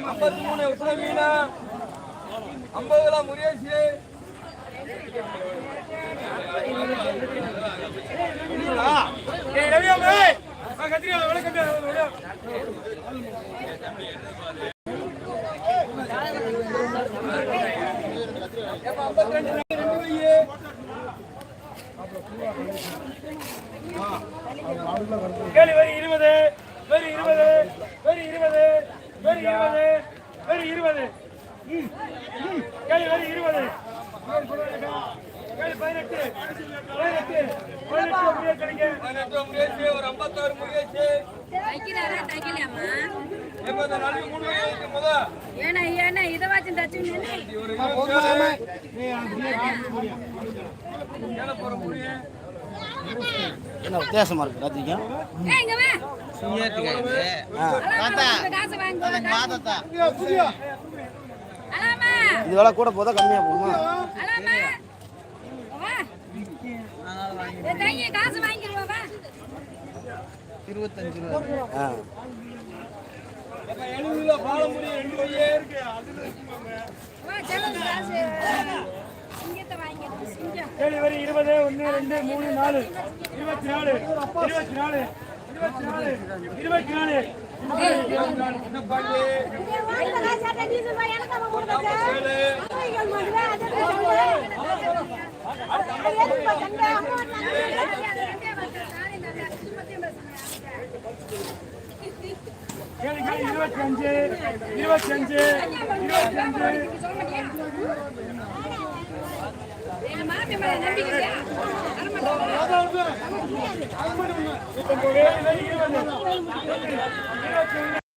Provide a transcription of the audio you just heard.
ஐம்பத்தி மூணு உசுர மீனா ஐம்பது கிலோ முரியேசி கேளு வெறி இருபது இருபது. பதினெட்டு. பதினெட்டு. பதினெட்டு ஒரு ஐம்பத்தாறு ஏன்னா ஏன்னா இதை வச்சு தச்சு என்ன? வித்தியாசமா இருக்கு ராத்திரிக்கும்? இது விலை கூட போதா கம்மியா போகுமா? ஆ வெறி இருபது ஒன்று ரெண்டு மூணு நாலு இருபத்தி நாலு இருபத்தி நாலு இருபத்தி நாலு இருபத்தி இருபத்தி அஞ்சு இருபத்தி அஞ்சு இருபத்தி அஞ்சு. இருபத்தி